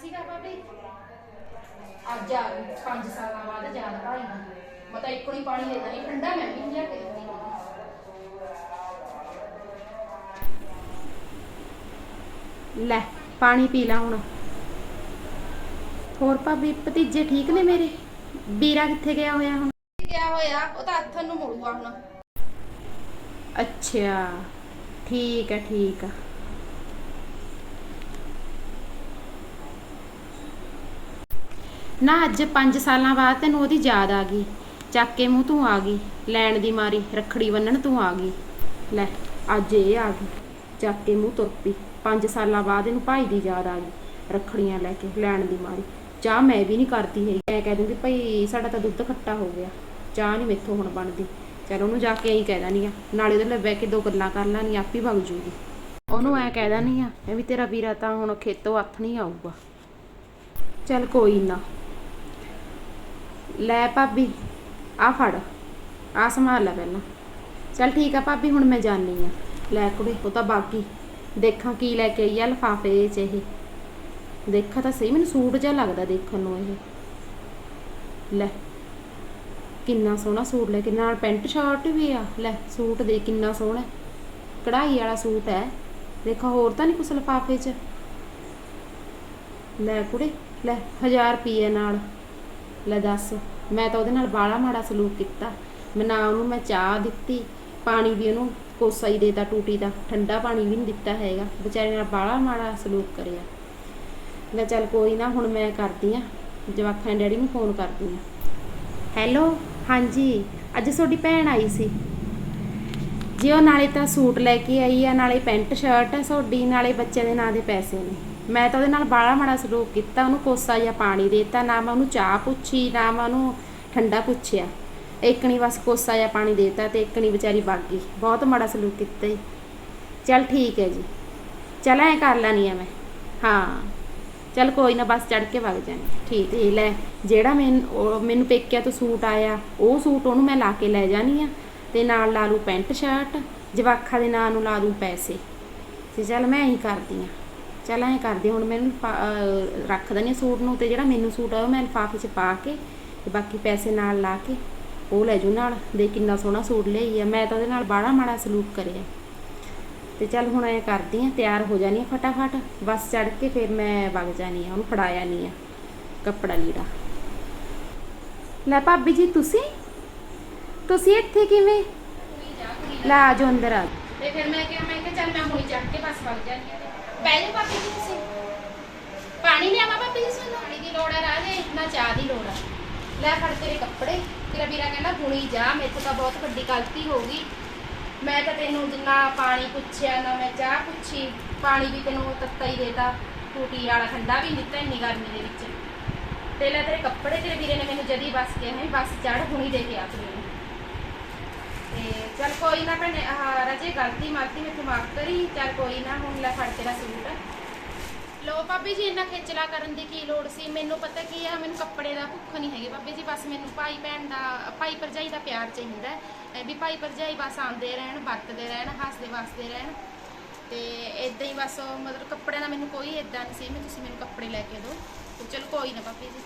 ਸੀਗਾ ਭਾਬੀ? ਅੱਜ ਆ ਗਈ 5 ਸਾਲਾਂ ਬਾਅਦ ਯਾਦ ਭਾਈ ਨੂੰ ਮੈਂ ਤਾਂ ਇੱਕੋ ਹੀ ਪਾਣੀ ਦੇ ਦਾਂਗੀ ਠੰਡਾ ਮੈਂ ਵੀ ਲਿਆ ਕੇ ਦਿੱਤੀ। ਲੈ ਪਾਣੀ ਪੀ ਲਾ ਹੁਣ। ਹੋਰ ਭਾਬੀ ਭਤੀਜੇ ਠੀਕ ਨੇ ਮੇਰੇ? ਵੀਰਾ ਕਿੱਥੇ ਗਿਆ ਹੋਇਆ ਹੁਣ? ਗਿਆ ਹੋਇਆ? ਉਹ ਤਾਂ ਅੱਥਨ ਨੂੰ ਮੁੜੂਗਾ ਹੁਣ। ਅੱਛਾ ਠੀਕ ਹੈ ਠੀਕ ਹੈ ਨਾ ਅੱਜ 5 ਸਾਲਾਂ ਬਾਅਦ ਤੈਨੂੰ ਉਹਦੀ ਯਾਦ ਆ ਗਈ। ਚੱਕ ਕੇ ਮੂੰਹ ਤੂੰ ਆ ਗਈ। ਲੈਣ ਦੀ ਮਾਰੀ, ਰੱਖੜੀ ਬੰਨਣ ਤੂੰ ਆ ਗਈ। ਲੈ, ਅੱਜ ਇਹ ਆ ਗਈ। ਚੱਕ ਕੇ ਮੂੰਹ ਤੁਰ ਪਈ। 5 ਸਾਲਾਂ ਬਾਅਦ ਇਹਨੂੰ ਭਾਈ ਦੀ ਯਾਦ ਆ ਗਈ। ਰੱਖੜੀਆਂ ਲੈ ਕੇ ਲੈਣ ਦੀ ਮਾਰੀ। ਚਾਹ ਮੈਂ ਵੀ ਨਹੀਂ ਕਰਦੀ ਹੈਗੀ। ਮੈਂ ਕਹਿ ਦੂੰਗੀ ਭਾਈ, ਸਾਡਾ ਤਾਂ ਦੁੱਧ ਖੱਟਾ ਹੋ ਗਿਆ। ਚਾਹ ਨਹੀਂ ਮੇਥੋਂ ਹੁਣ ਬਣਦੀ। ਚਲ ਉਹਨੂੰ ਜਾ ਕੇ ਐਂ ਕਹਿ ਦੇਣੀ ਆ। ਨਾਲੇ ਉਹਦੇ ਨਾਲ ਬਹਿ ਕੇ ਦੋ ਗੱਲਾਂ ਕਰ ਲੈਣੀ ਆਪੀ ਭਗ ਜੂਗੀ। ਉਹਨੂੰ ਐ ਕਹਿ ਦੇਣੀ ਆ ਇਹ ਵੀ ਤੇਰਾ ਵੀਰਾ ਤਾਂ ਹੁਣ ਖੇਤੋਂ ਹੱਥ ਨਹੀਂ ਆਊਗਾ। ਚਲ ਕੋਈ ਨਾ। ਲੈ ਭਾਬੀ ਆ ਫੜ ਆ ਸੰਭਾਲ ਲੈ ਪਹਿਲਾਂ। ਚਲ ਠੀਕ ਆ ਭਾਬੀ, ਹੁਣ ਮੈਂ ਜਾਣੀ ਆ। ਲੈ ਕੁੜੇ, ਉਹ ਤਾਂ ਬਾਕੀ ਦੇਖਾਂ ਕੀ ਲੈ ਕੇ ਆਈ ਆ ਲਫਾਫੇ 'ਚ ਇਹ। ਦੇਖਾ ਤਾਂ ਸਹੀ, ਮੈਨੂੰ ਸੂਟ ਜਿਹਾ ਲੱਗਦਾ ਦੇਖਣ ਨੂੰ ਇਹ। ਲੈ, ਕਿੰਨਾ ਸੋਹਣਾ ਸੂਟ ਲੈ ਕੇ, ਨਾਲ ਪੈਂਟ ਸ਼ਰਟ ਵੀ ਆ। ਲੈ, ਸੂਟ ਦੇ ਕਿੰਨਾ ਸੋਹਣਾ। ਕਢਾਈ ਵਾਲਾ ਸੂਟ ਹੈ। ਦੇਖੋ ਹੋਰ ਤਾਂ ਨਹੀਂ ਕੁਛ ਲਫਾਫੇ 'ਚ। ਲੈ ਕੁੜੇ, ਲੈ 1000 ਰੁਪਏ ਨਾਲ। ਲੈ ਦੱਸ, ਮੈਂ ਤਾਂ ਉਹਦੇ ਨਾਲ ਬਾਲਾ ਮਾੜਾ ਸਲੂਕ ਕੀਤਾ। ਮੈਂ ਨਾ ਉਹਨੂੰ ਮੈਂ ਚਾਹ ਦਿੱਤੀ, ਪਾਣੀ ਵੀ ਉਹਨੂੰ ਕੋਸਾ ਹੀ ਦੇਤਾ ਟੂਟੀ ਦਾ, ਠੰਡਾ ਪਾਣੀ ਵੀ ਨਹੀਂ ਦਿੱਤਾ ਹੈਗਾ, ਵਿਚਾਰੇ ਨਾਲ ਬਾਲਾ ਮਾੜਾ ਸਲੂਕ ਕਰਿਆ। ਮੈਂ ਚੱਲ ਕੋਈ ਨਾ, ਹੁਣ ਮੈਂ ਕਰਦੀ ਆ। ਜਵਾਖਾਂ ਡੈਡੀ ਨੂੰ ਫੋਨ ਕਰਦੀ ਆ। ਹੈਲੋ, ਹਾਂਜੀ, ਅੱਜ ਤੁਹਾਡੀ ਭੈਣ ਆਈ ਸੀ। ਜੀ ਉਹ ਨਾਲੇ ਤਾਂ ਸੂਟ ਲੈ ਕੇ ਆਈ ਆ, ਨਾਲੇ ਪੈਂਟ ਸ਼ਰਟ ਆ ਤੁਹਾਡੀ, ਨਾਲੇ ਬੱਚਿਆਂ ਦੇ ਨਾਂ ਦੇ ਪੈਸੇ ਨੇ। ਮੈਂ ਤਾਂ ਉਹਦੇ ਨਾਲ ਬਾਲਾ ਮਾੜਾ ਸਲੂਕ ਕੀਤਾ, ਉਹਨੂੰ ਕੋਸਾ ਜਿਹਾ ਪਾਣੀ ਦੇਤਾ, ਨਾ ਮੈਂ ਉਹਨੂੰ ਚਾਹ ਪੁੱਛੀ, ਨਾ ਮੈਂ ਉਹਨੂੰ ਠੰਡਾ ਪੁੱਛਿਆ। ਇੱਕਣੀ ਬਸ ਕੋਸਾ ਜਿਹਾ ਪਾਣੀ ਦੇਤਾ ਤੇ ਇੱਕਣੀ ਵਿਚਾਰੀ ਵਗ ਗਈ। ਬਹੁਤ ਮਾੜਾ ਸਲੂਕ ਕੀਤਾ ਜੀ। ਚੱਲ ਠੀਕ ਹੈ ਜੀ। ਚੱਲ ਐ ਕਰ ਲੈਣੀ ਆ ਮੈਂ। ਹਾਂ। ਚੱਲ ਕੋਈ ਨਾ ਬਸ ਚੜ ਕੇ ਵਗ ਜਾਣੀ ਠੀਕ ਹੈ। ਲੈ, ਜਿਹੜਾ ਮੈਨੂੰ ਉਹ ਮੈਨੂੰ ਪੇਕਿਆ ਤੋਂ ਸੂਟ ਆਇਆ, ਉਹ ਸੂਟ ਉਹਨੂੰ ਮੈਂ ਲਾ ਕੇ ਲੈ ਜਾਣੀ ਆ ਤੇ ਨਾਲ ਲਾ ਲੂ ਪੈਂਟ ਸ਼ਰਟ, ਜਵਾਖਾ ਦੇ ਨਾਂ ਨੂੰ ਲਾ ਦੂੰ ਪੈਸੇ। ਤੇ ਚੱਲ ਮੈਂ ਇਹੀ ਕਰਦੀ ਆ ਚੱਲ ਐਂ ਕਰਦੀ ਹੁਣ ਮੈਨੂੰ ਰੱਖ ਦਣੀ ਸੂਟ ਨੂੰ ਤੇ ਜਿਹੜਾ ਮੈਨੂੰ ਸੂਟ ਆ ਉਹ ਮੈਂ ਲਿਫਾਫੇ 'ਚ ਪਾ ਕੇ ਤੇ ਬਾਕੀ ਪੈਸੇ ਨਾਲ ਲਾ ਕੇ ਉਹ ਲੈ ਜੂ ਨਾਲ ਦੇ ਕਿੰਨਾ ਸੋਹਣਾ ਸੂਟ ਲਈ ਆ। ਮੈਂ ਤਾਂ ਉਹਦੇ ਨਾਲ ਬਾੜਾ ਮਾੜਾ ਸਲੂਕ ਕਰਿਆ। ਤੇ ਚੱਲ ਹੁਣ ਐ ਕਰਦੀ ਆ ਤਿਆਰ ਹੋ ਜਾਨੀ ਆ ਫਟਾਫਟ। ਬੱਸ ਚੜ ਕੇ ਫਿਰ ਮੈਂ ਵਗ ਜਾਨੀ ਆ ਉਹਨੂੰ ਫੜਾਇਆ ਨਹੀਂ ਆ ਕੱਪੜਾ ਲੀੜਾ। ਲੈ ਭਾਬੀ ਜੀ ਤੁਸੀਂ? ਤੁਸੀਂ ਇੱਥੇ ਕਿਵੇਂ? ਲੈ ਆ ਜਾਓ ਅੰਦਰ ਆ। ਤੇ ਫਿਰ ਮੈਂ ਕਿਹਾ ਮੈਂ ਕਿਹਾ ਚੱਲ ਮੈਂ ਹੁਣੀ ਚੱਕ ਕੇ ਬਸ ਵਗ ਜਾਣੀ ਆ ਬਹਿ ਜਾ ਭਾਬੀ ਜੀ ਤੁਸੀਂ। ਪਾਣੀ ਲਿਆਵਾਂ ਭਾਬੀ ਜੀ ਤੁਹਾਨੂੰ ਪਾਣੀ ਦੀ ਲੋੜ ਹੈ ਰਾਜੇ ਨਾ ਚਾਹ ਦੀ ਲੋੜ ਹੈ ਲੈ ਫੜ ਤੇਰੇ ਕੱਪੜੇ। ਤੇਰਾ ਵੀਰਾ ਕਹਿੰਦਾ ਹੁਣੀ ਜਾ, ਮੇਰੇ ਤਾਂ ਬਹੁਤ ਵੱਡੀ ਗਲਤੀ ਹੋ ਗਈ। ਮੈਂ ਤਾਂ ਤੈਨੂੰ ਜਿੰਨਾ ਪਾਣੀ ਪੁੱਛਿਆ, ਨਾ ਮੈਂ ਚਾਹ ਪੁੱਛੀ। ਪਾਣੀ ਵੀ ਤੈਨੂੰ ਤੱਤਾ ਹੀ ਦੇਤਾ। ਟੂਟੀ ਵਾਲਾ ਠੰਡਾ ਵੀ ਨੀ ਦਿੱਤਾ ਇੰਨੀ ਗਰਮੀ ਦੇ ਵਿੱਚ। ਤੇ ਲੈ ਤੇਰੇ ਕੱਪੜੇ ਤੇਰੇ ਵੀਰੇ ਨੇ ਮੈਨੂੰ ਜਦੀ ਬਸ ਕਿਹਾ ਹੈ ਬੱਸ ਚੜ ਹੁਣੀ ਦੇ ਕੇ ਆ ਤੂੰ ਚੱਲ ਕੋਈ ਨਾ ਭੈਣੇ, ਆਹ ਰਜੇ ਗਲਤੀ ਮਾਰਤੀ ਮੈਂ ਮਾਫ ਕਰੀ, ਚੱਲ ਕੋਈ ਨਾ, ਹੁਣ ਲੈ ਫੜ ਤੇਰਾ ਸੂਟ। ਲੋ ਭਾਬੀ ਜੀ, ਇੰਨਾ ਖੇਚਲਾ ਕਰਨ ਦੀ ਕੀ ਲੋੜ ਸੀ? ਮੈਨੂੰ ਪਤਾ ਕੀ ਆ, ਮੈਨੂੰ ਕੱਪੜੇ ਦਾ ਭੁੱਖ ਨਹੀਂ ਹੈਗੀ ਭਾਬੀ ਜੀ, ਬਸ ਮੈਨੂੰ ਭਾਈ ਭੈਣ ਦਾ, ਭਾਈ ਭਰਜਾਈ ਦਾ ਪਿਆਰ ਚਾਹੀਦਾ ਵੀ ਭਾਈ ਭਰਜਾਈ ਬਸ ਆਉਂਦੇ ਰਹਿਣ, ਵਰਤਦੇ ਰਹਿਣ, ਹੱਸਦੇ ਵਸਦੇ ਰਹਿਣ। ਤੇ ਇਦਾਂ ਹੀ ਬਸ ਮਤਲਬ ਕੱਪੜਿਆਂ ਦਾ ਮੈਨੂੰ ਕੋਈ ਇਦਾਂ ਨਹੀਂ ਸੀ ਮੈਂ ਤੁਸੀਂ ਮੈਨੂੰ ਕੱਪੜੇ ਲੈ ਕੇ ਦਿਓ। ਤੇ ਚਲੋ ਕੋਈ ਨਾ ਭਾਬੀ ਜੀ।